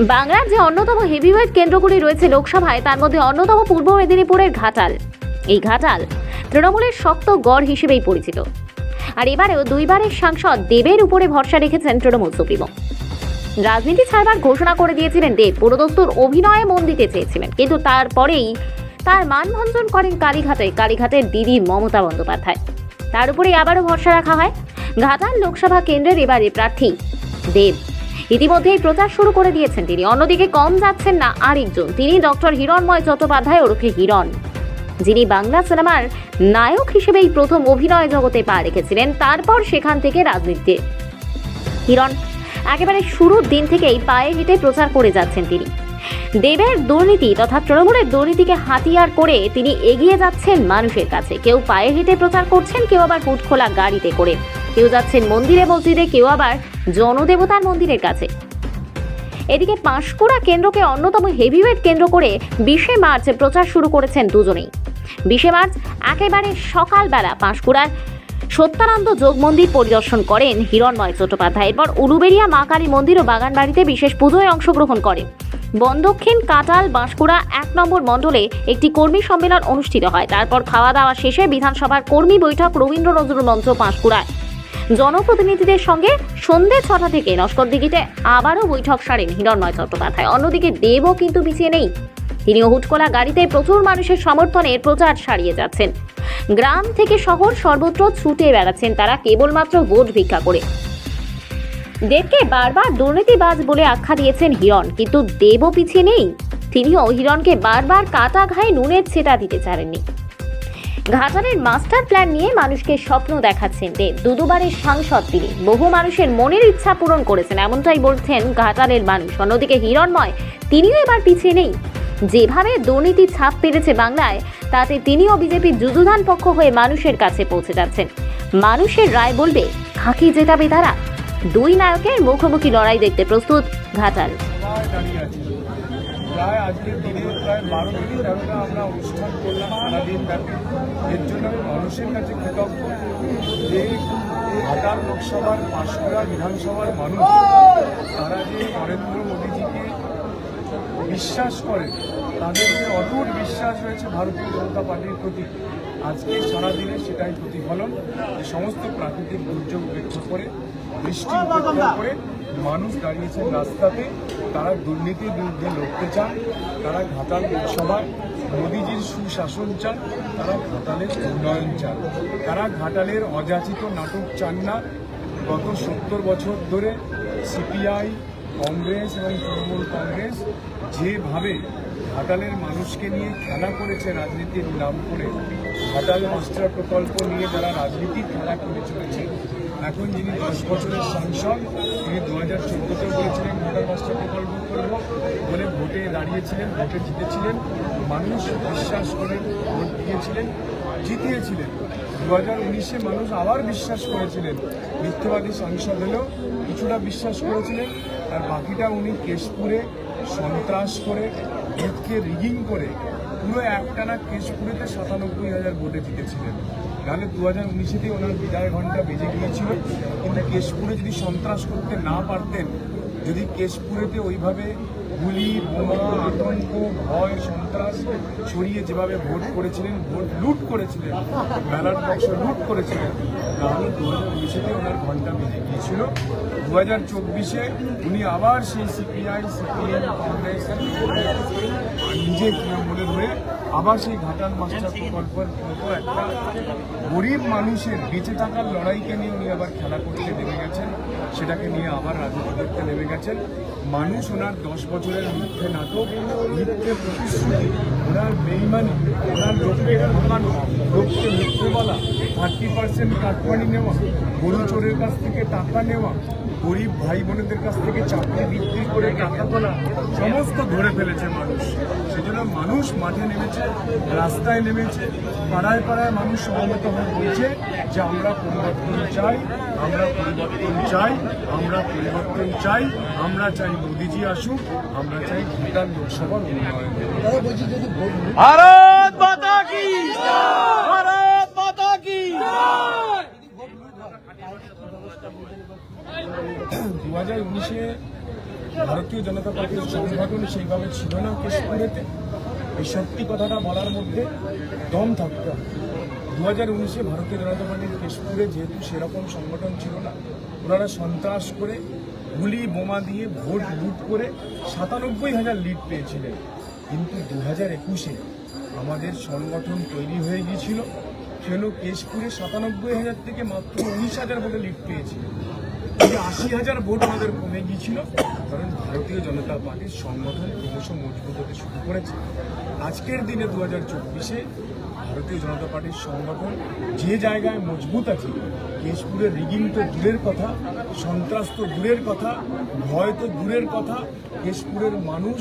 বাংলার যে অন্যতম হেভিওয়েট কেন্দ্রগুলি রয়েছে লোকসভায়, তার মধ্যে অন্যতম পূর্ব মেদিনীপুরের ঘাটাল। এই ঘাটাল তৃণমূলের শক্ত গড় হিসেবেই পরিচিত। আর এবারেও দুইবারের সাংসদ দেবের উপরে ভরসা রেখেছেন তৃণমূল সুপ্রিমো। রাজনীতি ছাড়বার ঘোষণা করে দিয়েছিলেন দেব পুরোদস্তুর অভিনয়ে মন দিতে চেয়েছিলেন। কিন্তু তারপরেই তার মানভঞ্জন করেন কালীঘাটে, কালীঘাটের দিদি মমতা বন্দ্যোপাধ্যায়। তার উপরেই আবারও ভরসা রাখা হয়। ঘাটাল লোকসভা কেন্দ্রের এবারে প্রার্থী দেব। ইতিমধ্যেই প্রচার শুরু করে দিয়েছেন তিনি। অন্যদিকে কম যাচ্ছেন না আরেকজন। তিনি ডক্টর হিরণময় চট্টোপাধ্যায় ওরফে হিরণ, যিনি বাংলা সিনেমার নায়ক হিসেবেই প্রথম অভিনয় জগতে পা রেখেছিলেন, তারপর সেখান থেকে রাজনীতিতে। হিরণ, একেবারে শুরুর দিন থেকেই পায়ে হেঁটে প্রচার করে যাচ্ছেন তিনি। দেবের দুর্নীতি তথা তৃণমূলের দুর্নীতিকে হাতিয়ার করে তিনি এগিয়ে যাচ্ছেন মানুষের কাছে। কেউ পায়ে হেঁটে প্রচার করছেন, কেউ আবার হুট খোলা গাড়িতে করে। কেউ যাচ্ছেন মন্দিরে মসজিদে, কেউ আবার জনদেবতার মন্দিরের কাছে। এদিকে পাঁশকুড়া কেন্দ্রকে অন্যতম হেভিওয়েট কেন্দ্র করে বিশে মার্চ প্রচার শুরু করেছেন দুজনেই। বিশে মার্চ একেবারে সকালবেলা পাঁশকুড়ার সত্যানন্দ যোগ মন্দির পরিদর্শন করেন হিরণময় চট্টোপাধ্যায়। এরপর উলুবেড়িয়া মা কালী মন্দির ও বাগানবাড়িতে বিশেষ পুজোয় অংশগ্রহণ করেন। বন্দক্ষিণ কাটাল বাঁশকুড়া এক নম্বর মণ্ডলে একটি কর্মী সম্মেলন অনুষ্ঠিত হয়। তারপর খাওয়া দাওয়া শেষে বিধানসভার কর্মী বৈঠক রবীন্দ্র নজরুল মঞ্চ পাঁশকুড়ায়। জনপ্রতিনিধিদের সঙ্গে সন্ধে ছটা থেকে নস্কর দিঘিতে আবারও বৈঠক সারেন হিরণময় চট্টোপাধ্যায়। অন্যদিকে দেবও কিন্তু পিছিয়ে নেই। তিনিও হুটকোলা গাড়িতে প্রচুর মানুষের সমর্থনে প্রচার সারিয়ে যাচ্ছেন। গ্রাম থেকে শহর সর্বত্র ছুটে বেড়াচ্ছেন তারা কেবলমাত্র ভোট ভিক্ষা করে। দেবকে বারবার দুর্নীতিবাজ বলে আখ্যা দিয়েছেন হিরণ, কিন্তু দেবও পিছিয়ে নেই। তিনিও হিরণকে বারবার কাটা ঘায়ে নুনের ছেটা দিতে চারেননি ঘাটালের মাস্টার প্ল্যান নিয়ে মানুষকে স্বপ্ন দেখাচ্ছেন দেব দুদুবারের সাংসদ তিনি। বহু মানুষের মনের ইচ্ছা পূরণ করেছেন, এমনটাই বলছেন ঘাটালের মানুষ। অন্যদিকে হিরণময়, তিনিও এবার পিছিয়ে নেই। যেভাবে দুর্নীতি ছাপ পেরেছে বাংলায়, তাতে তিনিও বিজেপির যুযুধান পক্ষ হয়ে মানুষের কাছে পৌঁছে যাচ্ছেন। মানুষের রায় বলবে, খাকি জেতাবে তারা। দুই নায়কের মুখোমুখি লড়াই দেখতে প্রস্তুত ঘাটাল। প্রায় আজকের দিনে প্রায় বারো থেকে তেরোটা আমরা অনুষ্ঠান করলাম সারাদিন ব্যাপী এর জন্য আমি মানুষের কাছে কৃতজ্ঞ যে ঘাটাল লোকসভার, পাঁশকুড়া বিধানসভার মানুষ তারা যে নরেন্দ্র মোদীজিকে বিশ্বাস করে, তাদের যে অটুট বিশ্বাস রয়েছে ভারতীয় জনতা পার্টির প্রতি, আজকে সারাদিনে সেটাই প্রতিফলন। সমস্ত প্রাকৃতিক দুর্যোগ উপেক্ষা করে, বৃষ্টি করে মানুষ দাঁড়িয়েছেন রাস্তাতে, তারা দুর্নীতির বিরুদ্ধে লড়তে চান, তারা ঘাটাল লোকসভায় মোদিজির সুশাসন চান, তারা ঘাটালের উন্নয়ন চান। তারা ঘাটালের অযাচিত নাটক চান না। গত সত্তর বছর ধরে সিপিআই, কংগ্রেস এবং তৃণমূল কংগ্রেস যেভাবে ঘাটালের মানুষকে নিয়ে খেলা করেছে রাজনীতির নাম করে, ঘাটাল মাস্টার প্রকল্প নিয়ে যারা রাজনীতির খেলা করে চলেছে এখন যিনি দশ বছরের সাংসদ, তিনি দু হাজার চোদ্দোতে বলেছিলেন ঘাটাল মাস্টার প্রকল্প করব বলে ভোটে দাঁড়িয়েছিলেন, ভোটে জিতেছিলেন। মানুষ বিশ্বাস করে ভোট দিয়েছিলেন, জিতিয়েছিলেন। দু হাজার উনিশে মানুষ আবার বিশ্বাস করেছিলেন। মিথ্যবাদী সাংসদ হলেও কিছুটা বিশ্বাস করেছিলেন। আর বাকিটা উনি কেশপুরে সন্ত্রাস করে ভোটকে রিগিং করে পুরো একটানা কেশপুরেতে সাতানব্বই হাজার ভোটে জিতেছিলেন। নাহলে দু হাজার উনিশেতেই ওনার বিদায় ঘণ্টা বেজে গিয়েছিল। কিন্তু কেশপুরে যদি সন্ত্রাস করতে না পারতেন, যদি কেশপুরেতে ওইভাবে গুলি, বোমা, আতঙ্ক, ভয়, সন্ত্রাস ছড়িয়ে যেভাবে ভোট করেছিলেন, ভোট লুট করেছিলেন, ব্যালট বক্স লুট করেছিলেন, তাহলে দু হাজার উনিশেতে ওনার ঘণ্টা বেজে গিয়েছিল। দু হাজার চব্বিশে উনি আবার সেই সিপিআই, সিপিএম, কংগ্রেস নিজে তৃণমূলের হয়ে আবার সেই ঘাটাল মাস্টার প্রকল্পের একটা গরিব মানুষের বেঁচে থাকার লড়াইকে নিয়ে উনি আবার খেলা করতে নেমে গেছেন। সেটাকে নিয়ে আবার রাজনীতি করতে নেমে গেছেন। মানুষ ওনার দশ বছরের মিথ্যে নাটক মিথ্যে প্রতিশ্রুতি, ওনার বেইমানি, ওনার লোককে ঠকানো, লোককে মিথ্যে বলা থার্টি পার্সেন্ট কাটমানি নেওয়া, গরু চোরের কাছ থেকে টাকা নেওয়া গরিব ভাই বোনেদের কাছ থেকে চাকরি বিক্রি করে টাকা তোলা সমস্ত ধরে ফেলেছে মানুষ। সেজন্য মানুষ মাঠে নেমেছে রাস্তায় নেমেছে পাড়ায় পাড়ায় মানুষ সমবেত হয়ে বলছে যে আমরা পরিবর্তন চাই আমরা পরিবর্তন চাই আমরা পরিবর্তন চাই আমরা চাই মোদিজি আসুক আমরা চাই ভুটান লোকসভার উন্নয়ন দু হাজার উনিশে ভারতীয় জনতা পার্টির সংগঠন সেইভাবে ছিল না কেশপুরেতে এই সত্যি কথাটা বলার মধ্যে দম থাকতে দু হাজার উনিশে ভারতীয় জনতা পার্টির কেশপুরে যেহেতু সেরকম সংগঠন ছিল না, ওনারা সন্ত্রাস করে গুলি, বোমা দিয়ে ভোট লুট করে সাতানব্বই হাজার লিড পেয়েছিলেন। কিন্তু দু হাজার একুশে আমাদের সংগঠন তৈরি হয়ে গিয়েছিল, সেজন্য কেশপুরে সাতানব্বই হাজার থেকে মাত্র উনিশ হাজার ভোটে লিড পেয়েছিল এই আশি হাজার ভোট আমাদের কমে গিয়েছিল, কারণ ভারতীয় জনতা পার্টির সংগঠন ক্রমশ মজবুত হতে শুরু করেছে। আজকের দিনে দু হাজার চব্বিশে ভারতীয় জনতা পার্টির সংগঠন যে জায়গায় মজবুত আছে, কেশপুরের রিগিং তো দূরের কথা, সন্ত্রাস তো দূরের কথা, ভয় তো দূরের কথা, কেশপুরের মানুষ